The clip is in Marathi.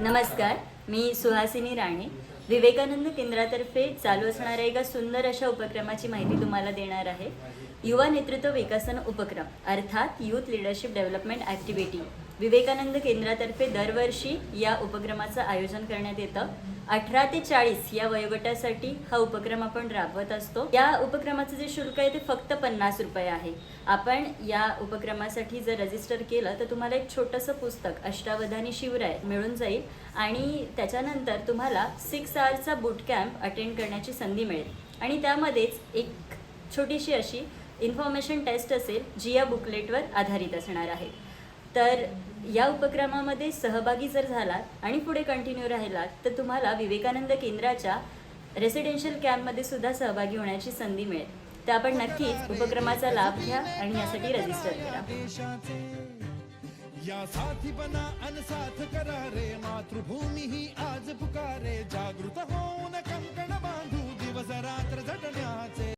नमस्कार मी सुहासिनी राणे. विवेकानंद केंद्रातर्फे चालू असणाऱ्या एका सुंदर अशा उपक्रमाची माहिती तुम्हाला देणार आहे. युवा नेतृत्व विकसन उपक्रम अर्थात youth leadership development activity Vivekananda केंद्रातर्फे दरवर्षी या उपक्रमाचं आयोजन करण्यात येतं. अठरा ते चाळीस या वयोगटासाठी हा उपक्रम आपण राबवत असतो. या उपक्रमाचं जे शुल्क आहे ते फक्त पन्नास रुपये आहे. आपण या उपक्रमासाठी जर रजिस्टर केलं तर तुम्हाला एक छोटंसं पुस्तक अष्टावधानी शिवराय मिळून जाईल. आणि त्याच्यानंतर तुम्हाला सिक्स आवर्सचा बूट कॅम्प अटेंड करण्याची संधी मिळेल. आणि त्यामध्येच एक छोटीशी अशी इन्फॉर्मेशन टेस्ट असेल जी या बुकलेटवर आधारित असणार आहे. तर या उपक्रमामध्ये सहभागी जर झालात आणि पुढे कंटिन्यू राहिलात तर तुम्हाला विवेकानंद केंद्राच्या रेसिडेन्शियल कॅम्पमध्ये सुद्धा सहभागी होण्याची संधी मिळेल. तर आपण नक्कीच उपक्रमाचा लाभ घ्या आणि यासाठी रजिस्टर करा. या साथी बना अनसाथ करा रे मातृभूमी.